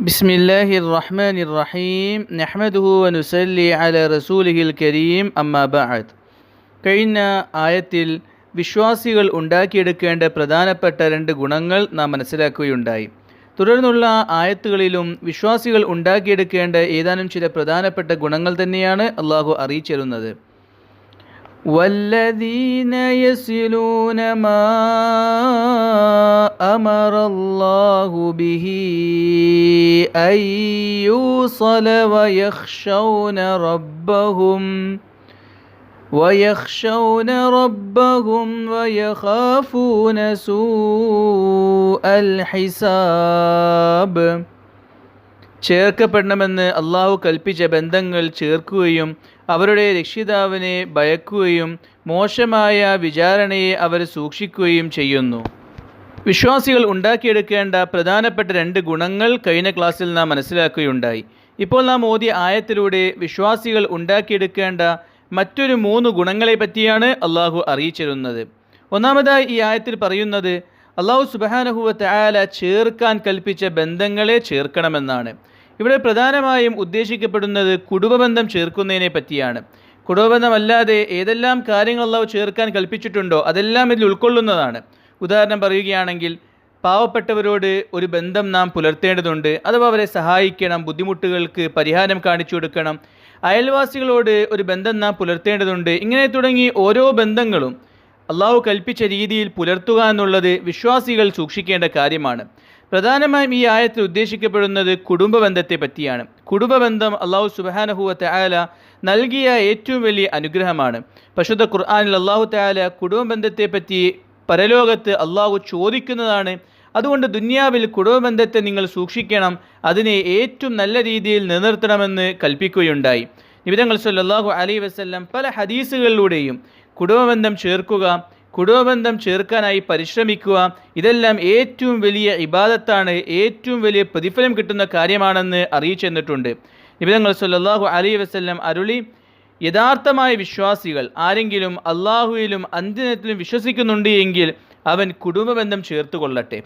بسم الله الرحمن الرحيم نحمده ونسلي على رسوله الكريم أما بعد കഴിഞ്ഞ ആയത്തിൽ വിശ്വാസികൾ ഉണ്ടാക്കിയെടുക്കേണ്ട പ്രധാനപ്പെട്ട രണ്ട് ഗുണങ്ങൾ നാം മനസ്സിലാക്കുകയുണ്ടായി തുടർന്നുള്ള ആയത്തുകളിലും വിശ്വാസികൾ ഉണ്ടാക്കിയെടുക്കേണ്ട ഏതാനും ചില പ്രധാനപ്പെട്ട ഗുണങ്ങൾ തന്നെയാണ് അള്ളാഹു അറിയിച്ചിരുന്നത് والذين يصلون ما أمر الله به أن يوصل ويخشون ربهم ويخشون ربهم ويخافون سوء الحساب. ചേർക്കപ്പെടണമെന്ന് അള്ളാഹു കൽപ്പിച്ച ബന്ധങ്ങൾ ചേർക്കുകയും അവരുടെ രക്ഷിതാവിനെ ഭയക്കുകയും മോശമായ വിചാരണയെ അവർ സൂക്ഷിക്കുകയും ചെയ്യുന്നു. വിശ്വാസികൾ ഉണ്ടാക്കിയെടുക്കേണ്ട പ്രധാനപ്പെട്ട രണ്ട് ഗുണങ്ങൾ കഴിഞ്ഞ ക്ലാസ്സിൽ നാം മനസ്സിലാക്കുകയുണ്ടായി. ഇപ്പോൾ നാം ഓതിയ ആയത്തിലൂടെ വിശ്വാസികൾ ഉണ്ടാക്കിയെടുക്കേണ്ട മറ്റൊരു മൂന്ന് ഗുണങ്ങളെ പറ്റിയാണ് അള്ളാഹു അറിയിച്ചിരുന്നത്. ഒന്നാമതായി ഈ ആയത്തിൽ പറയുന്നത് അള്ളാഹു സുബാനഹുവത്ത് ആല ചേർക്കാൻ കൽപ്പിച്ച ബന്ധങ്ങളെ ചേർക്കണമെന്നാണ്. ഇവിടെ പ്രധാനമായും ഉദ്ദേശിക്കപ്പെടുന്നത് കുടുംബബന്ധം ചേർക്കുന്നതിനെ പറ്റിയാണ്. കുടുംബബന്ധമല്ലാതെ ഏതെല്ലാം കാര്യങ്ങൾ അള്ളാഹു ചേർക്കാൻ കൽപ്പിച്ചിട്ടുണ്ടോ അതെല്ലാം ഇതിൽ ഉൾക്കൊള്ളുന്നതാണ്. ഉദാഹരണം പറയുകയാണെങ്കിൽ പാവപ്പെട്ടവരോട് ഒരു ബന്ധം നാം പുലർത്തേണ്ടതുണ്ട് അഥവാ അവരെ സഹായിക്കണം ബുദ്ധിമുട്ടുകൾക്ക് പരിഹാരം കാണിച്ചു കൊടുക്കണം. അയൽവാസികളോട് ഒരു ബന്ധം നാം പുലർത്തേണ്ടതുണ്ട് ഇങ്ങനെ തുടങ്ങി ഓരോ ബന്ധങ്ങളും അള്ളാഹു കൽപ്പിച്ച രീതിയിൽ പുലർത്തുക എന്നുള്ളത് വിശ്വാസികൾ സൂക്ഷിക്കേണ്ട കാര്യമാണ്. പ്രധാനമായും ഈ ആയത്തിൽ ഉദ്ദേശിക്കപ്പെടുന്നത് കുടുംബ ബന്ധത്തെ പറ്റിയാണ്. കുടുംബബന്ധം അള്ളാഹു സുബാനഹുവ തയാല നൽകിയ ഏറ്റവും വലിയ അനുഗ്രഹമാണ്. പശുദ്ധ ഖുർആാനിൽ അള്ളാഹു തയാല കുടുംബ ബന്ധത്തെ പറ്റി പരലോകത്ത് അള്ളാഹു ചോദിക്കുന്നതാണ്. അതുകൊണ്ട് ദുന്യാവിൽ കുടുംബബന്ധത്തെ നിങ്ങൾ സൂക്ഷിക്കണം. അതിനെ ഏറ്റവും നല്ല രീതിയിൽ നിലനിർത്തണമെന്ന് കൽപ്പിക്കുകയുണ്ടായി. നിബിതങ്ങൾ സല്ലാഹു അലൈ വസ്ല്ലം പല ഹദീസുകളിലൂടെയും കുടുംബബന്ധം ചേർക്കുക കുടുംബബന്ധം ചേർക്കാനായി പരിശ്രമിക്കുക ഇതെല്ലാം ഏറ്റവും വലിയ ഇബാദത്താണ് ഏറ്റവും വലിയ പ്രതിഫലം കിട്ടുന്ന കാര്യമാണെന്ന് അറിയിച്ചെന്നിട്ടുണ്ട് നിബിതങ്ങൾ സല്ലാഹു അലൈ വസ്ല്ലം അരുളി യഥാർത്ഥമായ വിശ്വാസികൾ ആരെങ്കിലും അള്ളാഹുവിലും അന്ത്യനത്തിലും വിശ്വസിക്കുന്നുണ്ട് എങ്കിൽ അവൻ കുടുംബബന്ധം ചേർത്തുകൊള്ളട്ടെ.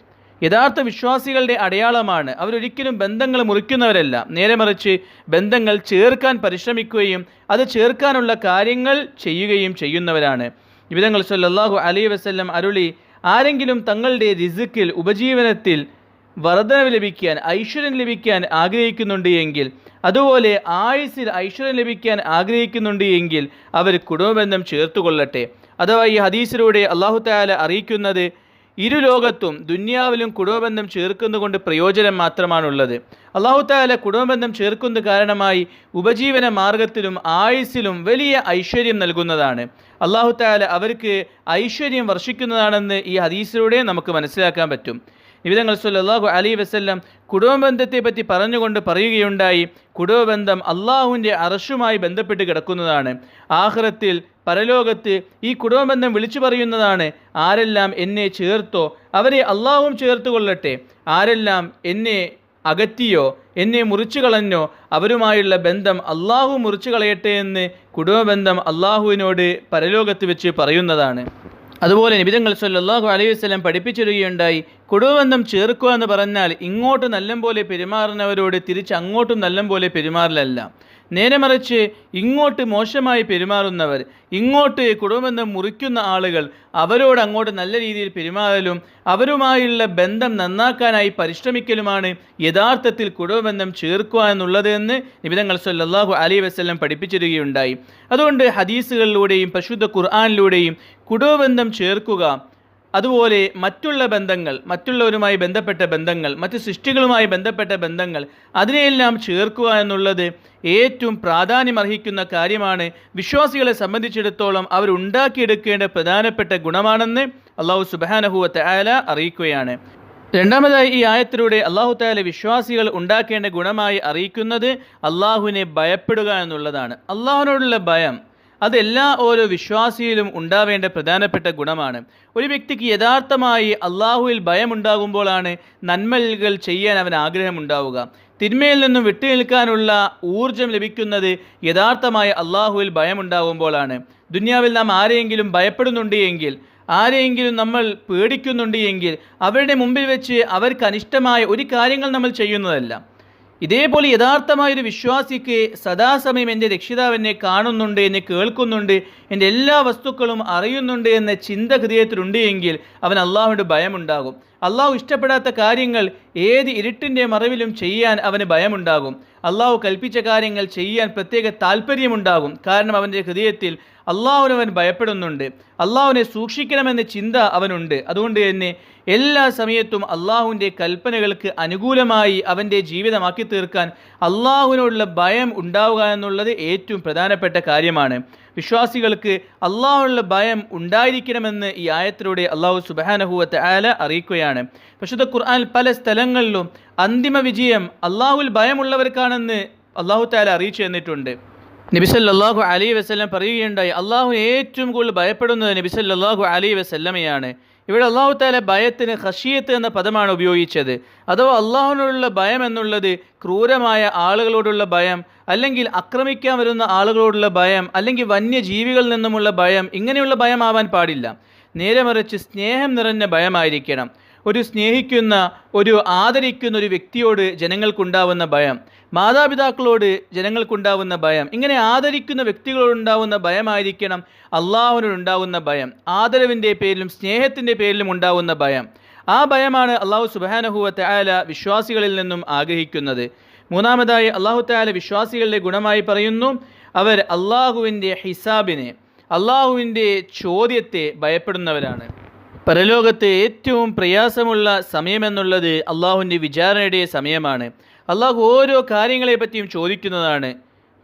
യഥാർത്ഥ വിശ്വാസികളുടെ അടയാളമാണ്. അവരൊരിക്കലും ബന്ധങ്ങൾ മുറിക്കുന്നവരല്ല. നേരെ മറിച്ച് ബന്ധങ്ങൾ ചേർക്കാൻ പരിശ്രമിക്കുകയും അത് ചേർക്കാനുള്ള കാര്യങ്ങൾ ചെയ്യുകയും ചെയ്യുന്നവരാണ്. വിധങ്ങൾ സല്ലാഹു അലൈ വസ്ല്ലം അരുളി ആരെങ്കിലും തങ്ങളുടെ റിസുക്കിൽ ഉപജീവനത്തിൽ വർധനവ് ലഭിക്കാൻ ഐശ്വര്യം ലഭിക്കാൻ ആഗ്രഹിക്കുന്നുണ്ട് എങ്കിൽ അതുപോലെ ആയുസിൽ ഐശ്വര്യം ലഭിക്കാൻ ആഗ്രഹിക്കുന്നുണ്ട് എങ്കിൽ അവർ കുടുംബബന്ധം ചേർത്തുകൊള്ളട്ടെ. അഥവാ ഈ ഹദീസിലൂടെ അള്ളാഹു താല അറിയിക്കുന്നത് ഇരു ലോകത്തും ദുന്യാവിലും കുടുംബബന്ധം ചേർക്കുന്നതുകൊണ്ട് പ്രയോജനം മാത്രമാണുള്ളത്. അള്ളാഹു താല കുടുംബബന്ധം ചേർക്കുന്ന കാരണമായി ഉപജീവന മാർഗത്തിലും ആയുസ്സിലും വലിയ ഐശ്വര്യം നൽകുന്നതാണ്. അള്ളാഹു താല അവർക്ക് ഐശ്വര്യം വർഷിക്കുന്നതാണെന്ന് ഈ ഹദീസിലൂടെ നമുക്ക് മനസ്സിലാക്കാൻ പറ്റും. നിവിധങ്ങൾ സല്ലാഹു അലി വസ്ല്ലാം കുടുംബബന്ധത്തെ പറ്റി പറഞ്ഞുകൊണ്ട് പറയുകയുണ്ടായി കുടുംബബന്ധം അള്ളാഹുവിന്റെ അറശുമായി ബന്ധപ്പെട്ട് കിടക്കുന്നതാണ്. ആഹ്റത്തിൽ പരലോകത്ത് ഈ കുടുംബബന്ധം വിളിച്ചു പറയുന്നതാണ് ആരെല്ലാം എന്നെ ചേർത്തോ അവരെ അള്ളാഹും ചേർത്ത് കൊള്ളട്ടെ ആരെല്ലാം എന്നെ അകറ്റിയോ എന്നെ മുറിച്ചു കളഞ്ഞോ അവരുമായുള്ള ബന്ധം അള്ളാഹു മുറിച്ചു കളയട്ടെ എന്ന് കുടുംബബന്ധം അള്ളാഹുവിനോട് പരലോകത്ത് വെച്ച് പറയുന്നതാണ്. അതുപോലെ നിബിതങ്ങൾ സല്ലാഹു അലൈഹി വസ്ലം പഠിപ്പിച്ചിരുകയുണ്ടായി കുടുംബബന്ധം ചേർക്കുക എന്ന് പറഞ്ഞാൽ ഇങ്ങോട്ട് നല്ലം പോലെ പെരുമാറുന്നവരോട് തിരിച്ച് അങ്ങോട്ടും നല്ലം പോലെ പെരുമാറലല്ല. നേരെ മറിച്ച് ഇങ്ങോട്ട് മോശമായി പെരുമാറുന്നവർ ഇങ്ങോട്ട് കുടുംബബന്ധം മുറിക്കുന്ന ആളുകൾ അവരോട് അങ്ങോട്ട് നല്ല രീതിയിൽ പെരുമാറലും അവരുമായുള്ള ബന്ധം നന്നാക്കാനായി പരിശ്രമിക്കലുമാണ് യഥാർത്ഥത്തിൽ കുടുംബബന്ധം ചേർക്കുക എന്നുള്ളത് എന്ന് നിബിതങ്ങൾ സല്ലാഹു അലി വസ്ല്ലം പഠിപ്പിച്ചിരുകയുണ്ടായി അതുകൊണ്ട് ഹദീസുകളിലൂടെയും പരിശുദ്ധ ഖുർആാനിലൂടെയും കുടുംബബന്ധം ചേർക്കുക അതുപോലെ മറ്റുള്ള ബന്ധങ്ങൾ മറ്റുള്ളവരുമായി ബന്ധപ്പെട്ട ബന്ധങ്ങൾ മറ്റ് സൃഷ്ടികളുമായി ബന്ധപ്പെട്ട ബന്ധങ്ങൾ അതിനെയെല്ലാം ചേർക്കുക എന്നുള്ളത് ഏറ്റവും പ്രാധാന്യമർഹിക്കുന്ന കാര്യമാണ്. വിശ്വാസികളെ സംബന്ധിച്ചിടത്തോളം അവരുണ്ടാക്കിയെടുക്കേണ്ട പ്രധാനപ്പെട്ട ഗുണമാണെന്ന് അള്ളാഹു സുബാനഹുവത്ത് ആല അറിയിക്കുകയാണ്. രണ്ടാമതായി ഈ ആയത്തിലൂടെ അള്ളാഹു താല വിശ്വാസികൾ ഉണ്ടാക്കേണ്ട ഗുണമായി അറിയിക്കുന്നത് അള്ളാഹുവിനെ ഭയപ്പെടുക എന്നുള്ളതാണ്. അള്ളാഹുവിനോടുള്ള ഭയം അതെല്ലാ ഓരോ വിശ്വാസിയിലും ഉണ്ടാവേണ്ട പ്രധാനപ്പെട്ട ഗുണമാണ്. ഒരു വ്യക്തിക്ക് യഥാർത്ഥമായി അള്ളാഹുവിൽ ഭയമുണ്ടാകുമ്പോഴാണ് നന്മകൾ ചെയ്യാൻ അവൻ ആഗ്രഹമുണ്ടാവുക. തിന്മയിൽ നിന്നും വിട്ടുനിൽക്കാനുള്ള ഊർജം ലഭിക്കുന്നത് യഥാർത്ഥമായ അള്ളാഹുവിൽ ഭയമുണ്ടാകുമ്പോഴാണ്. ദുന്യാവിൽ നാം ആരെയെങ്കിലും ഭയപ്പെടുന്നുണ്ട് എങ്കിൽ ആരെയെങ്കിലും നമ്മൾ പേടിക്കുന്നുണ്ട് എങ്കിൽ അവരുടെ മുമ്പിൽ വെച്ച് അവർക്ക് അനിഷ്ടമായ ഒരു കാര്യങ്ങൾ നമ്മൾ ചെയ്യുന്നതല്ല. ഇതേപോലെ യഥാർത്ഥമായൊരു വിശ്വാസിക്ക് സദാസമയം എന്റെ രക്ഷിതാവ് എന്നെ കാണുന്നുണ്ട് എന്നെ കേൾക്കുന്നുണ്ട് എന്റെ എല്ലാ വസ്തുക്കളും അറിയുന്നുണ്ട് എന്ന ചിന്ത ഹൃദയത്തിലുണ്ട് എങ്കിൽ അവൻ അള്ളാഹുവിന്റെ ഭയമുണ്ടാകും. അള്ളാഹു ഇഷ്ടപ്പെടാത്ത കാര്യങ്ങൾ ഏത് ഇരുട്ടിന്റെ മറവിലും ചെയ്യാൻ അവന് ഭയമുണ്ടാകും. അള്ളാഹു കൽപ്പിച്ച കാര്യങ്ങൾ ചെയ്യാൻ പ്രത്യേക താല്പര്യമുണ്ടാകും കാരണം അവന്റെ ഹൃദയത്തിൽ അള്ളാഹുനവൻ അവൻ ഭയപ്പെടുന്നുണ്ട്. അള്ളാഹുവിനെ സൂക്ഷിക്കണമെന്ന ചിന്ത അവനുണ്ട്. അതുകൊണ്ട് തന്നെ എല്ലാ സമയത്തും അള്ളാഹുവിന്റെ കൽപ്പനകൾക്ക് അനുകൂലമായി അവന്റെ ജീവിതമാക്കി തീർക്കാൻ അള്ളാഹുവിനോടുള്ള ഭയം ഉണ്ടാവുക എന്നുള്ളത് ഏറ്റവും പ്രധാനപ്പെട്ട കാര്യമാണ്. വിശ്വാസികൾക്ക് അള്ളാഹുള്ള ഭയം ഉണ്ടായിരിക്കണമെന്ന് ഈ ആയത്തിലൂടെ അള്ളാഹു സുബാനഹുവത്ത് ആല അറിയിക്കുകയാണ്. പക്ഷേ ഖുർആൻ പല സ്ഥലങ്ങളിലും അന്തിമ വിജയം അള്ളാഹുൽ ഭയമുള്ളവർക്കാണെന്ന് അള്ളാഹു താല അറിയിച്ചു തന്നിട്ടുണ്ട്. നബിസല്ലാഹു അലി വസ്ലം പറയുകയുണ്ടായി അള്ളാഹു ഏറ്റവും കൂടുതൽ ഭയപ്പെടുന്നത് നബിസല്ലാഹു അലി വസ്ല്ലമയാണ്. ഇവിടെ അള്ളാഹു താല ഭയത്തിന് ഹഷിയത്ത് എന്ന പദമാണ് ഉപയോഗിച്ചത്. അഥവാ അള്ളാഹുവിനോടുള്ള ഭയം എന്നുള്ളത് ക്രൂരമായ ആളുകളോടുള്ള ഭയം അല്ലെങ്കിൽ ആക്രമിക്കാൻ വരുന്ന ആളുകളോടുള്ള ഭയം അല്ലെങ്കിൽ വന്യജീവികളിൽ നിന്നുമുള്ള ഭയം ഇങ്ങനെയുള്ള ഭയം ആവാൻ പാടില്ല. നേരെ മറിച്ച് സ്നേഹം നിറഞ്ഞ ഭയമായിരിക്കണം. ഒരു സ്നേഹിക്കുന്ന ഒരു ആദരിക്കുന്ന ഒരു വ്യക്തിയോട് ജനങ്ങൾക്കുണ്ടാവുന്ന ഭയം. മാതാപിതാക്കളോട് ജനങ്ങൾക്കുണ്ടാവുന്ന ഭയം. ഇങ്ങനെ ആദരിക്കുന്ന വ്യക്തികളോടുണ്ടാവുന്ന ഭയമായിരിക്കണം അള്ളാഹുവിനോടുണ്ടാവുന്ന ഭയം. ആദരവിന്റെ പേരിലും സ്നേഹത്തിന്റെ പേരിലും ഉണ്ടാവുന്ന ഭയം. ആ ഭയമാണ് അള്ളാഹു സുബാനഹുവ ആല വിശ്വാസികളിൽ നിന്നും ആഗ്രഹിക്കുന്നത്. മൂന്നാമതായി അള്ളാഹു താല വിശ്വാസികളുടെ ഗുണമായി പറയുന്നു അവർ അള്ളാഹുവിന്റെ ഹിസാബിനെ അള്ളാഹുവിന്റെ ചോദ്യത്തെ ഭയപ്പെടുന്നവരാണ്. പരലോകത്ത് ഏറ്റവും പ്രയാസമുള്ള സമയമെന്നുള്ളത് അള്ളാഹുവിന്റെ വിചാരണയുടെ സമയമാണ്. അള്ളാഹു ഓരോ കാര്യങ്ങളെപ്പറ്റിയും ചോദിക്കുന്നതാണ്.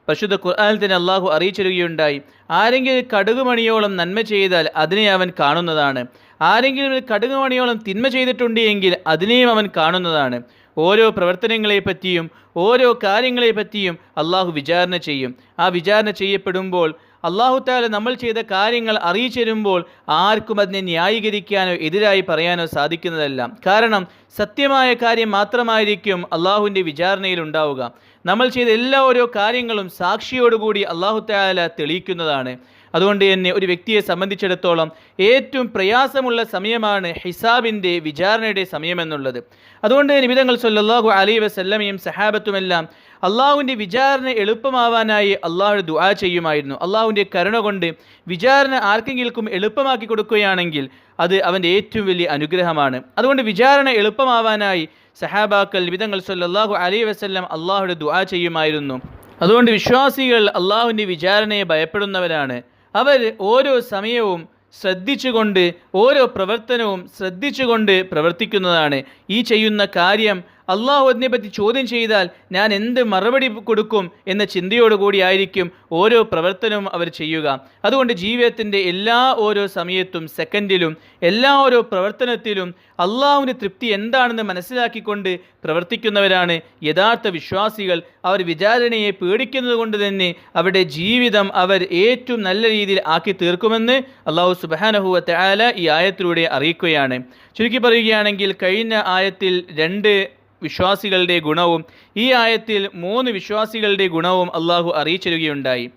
പരിശുദ്ധ ഖുർആാനിൽ തന്നെ അള്ളാഹു അറിയിച്ചിരുകയുണ്ടായി ആരെങ്കിലും കടുകുമണിയോളം നന്മ ചെയ്താൽ അതിനെ അവൻ കാണുന്നതാണ്. ആരെങ്കിലും കടുകുമണിയോളം തിന്മ ചെയ്തിട്ടുണ്ട് എങ്കിൽ അതിനെയും അവൻ കാണുന്നതാണ്. ഓരോ പ്രവർത്തനങ്ങളെപ്പറ്റിയും ഓരോ കാര്യങ്ങളെപ്പറ്റിയും അള്ളാഹു വിചാരണ ചെയ്യും. ആ വിചാരണ ചെയ്യപ്പെടുമ്പോൾ അള്ളാഹു താല നമ്മൾ ചെയ്ത കാര്യങ്ങൾ അറിയിച്ചു തരുമ്പോൾ ആർക്കും അതിനെ ന്യായീകരിക്കാനോ എതിരായി പറയാനോ സാധിക്കുന്നതല്ല. കാരണം സത്യമായ കാര്യം മാത്രമായിരിക്കും അള്ളാഹുവിന്റെ വിചാരണയിൽ ഉണ്ടാവുക. നമ്മൾ ചെയ്ത എല്ലാ ഓരോ കാര്യങ്ങളും സാക്ഷിയോടുകൂടി അള്ളാഹു താല തെളിയിക്കുന്നതാണ്. അതുകൊണ്ട് തന്നെ ഒരു വ്യക്തിയെ സംബന്ധിച്ചിടത്തോളം ഏറ്റവും പ്രയാസമുള്ള സമയമാണ് ഹിസാബിന്റെ വിചാരണയുടെ സമയമെന്നുള്ളത്. അതുകൊണ്ട് തന്നെ വിധങ്ങൾ സല്ലാഹു അലി വസല്ലമയും സഹാബത്തുമെല്ലാം അള്ളാഹുവിന്റെ വിചാരണ എളുപ്പമാവാനായി അള്ളാഹു ദുആ ചെയ്യുമായിരുന്നു. അള്ളാഹുവിന്റെ കരുണ കൊണ്ട് വിചാരണ ആർക്കെങ്കിലും എളുപ്പമാക്കി കൊടുക്കുകയാണെങ്കിൽ അത് അവന്റെ ഏറ്റവും വലിയ അനുഗ്രഹമാണ്. അതുകൊണ്ട് വിചാരണ എളുപ്പമാവാനായി സഹാബാക്കൾ വിധങ്ങൾ സല്ലാഹു അലൈ വസ്ല്ലാം അള്ളാഹുടെ ദുആ ചെയ്യുമായിരുന്നു. അതുകൊണ്ട് വിശ്വാസികൾ അള്ളാഹുവിന്റെ വിചാരണയെ ഭയപ്പെടുന്നവരാണ്. അവർ ഓരോ സമയവും ശ്രദ്ധിച്ചുകൊണ്ട് ഓരോ പ്രവർത്തനവും ശ്രദ്ധിച്ചുകൊണ്ട് പ്രവർത്തിക്കുന്നതാണ്. ഈ ചെയ്യുന്ന കാര്യം അള്ളാഹു അതിനെപ്പറ്റി ചോദ്യം ചെയ്താൽ ഞാൻ എന്ത് മറുപടി കൊടുക്കും എന്ന ചിന്തയോടുകൂടിയായിരിക്കും ഓരോ പ്രവർത്തനവും അവർ ചെയ്യുക. അതുകൊണ്ട് ജീവിതത്തിന്റെ എല്ലാ ഓരോ സമയത്തും സെക്കൻഡിലും എല്ലാ ഓരോ പ്രവർത്തനത്തിലും അള്ളാഹുവിന്റെ തൃപ്തി എന്താണെന്ന് മനസ്സിലാക്കിക്കൊണ്ട് പ്രവർത്തിക്കുന്നവരാണ് യഥാർത്ഥ വിശ്വാസികൾ. അവർ വിചാരണയെ പേടിക്കുന്നത് കൊണ്ട് തന്നെ അവരുടെ ജീവിതം അവർ ഏറ്റവും നല്ല രീതിയിൽ ആക്കി തീർക്കുമെന്ന് അള്ളാഹു സുബാനഹുവത്തെ ആല ഈ ആയത്തിലൂടെ അറിയിക്കുകയാണ്. ചുരുക്കി പറയുകയാണെങ്കിൽ കഴിഞ്ഞ ആയത്തിൽ രണ്ട് വിശ്വാസികളുടെ ഗുണവും ഈ ആയത്തിൽ മൂന്ന് വിശ്വാസികളുടെ ഗുണവും അള്ളാഹു അറിയിച്ചിരുകയുണ്ടായി.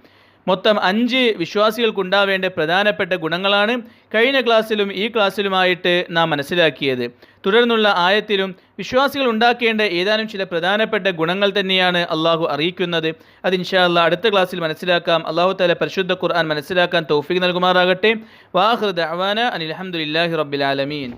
മൊത്തം അഞ്ച് വിശ്വാസികൾക്കുണ്ടാവേണ്ട പ്രധാനപ്പെട്ട ഗുണങ്ങളാണ് കഴിഞ്ഞ ക്ലാസ്സിലും ഈ ക്ലാസ്സിലുമായിട്ട് നാം മനസ്സിലാക്കിയത്. തുടർന്നുള്ള ആയത്തിലും വിശ്വാസികൾ ഉണ്ടാക്കേണ്ട ഏതാനും ചില പ്രധാനപ്പെട്ട ഗുണങ്ങൾ തന്നെയാണ് അള്ളാഹു അറിയിക്കുന്നത്. അത് ഇൻഷാല്ല അടുത്ത ക്ലാസ്സിൽ മനസ്സിലാക്കാം. അള്ളാഹു തല പരിശുദ്ധ ഖുർആൻ മനസ്സിലാക്കാൻ തൗഫീഖ് നൽകുമാറാകട്ടെ. വാഹൃദ് അവാന റബ്ബിൽ റബ്ബിലാലമീൻ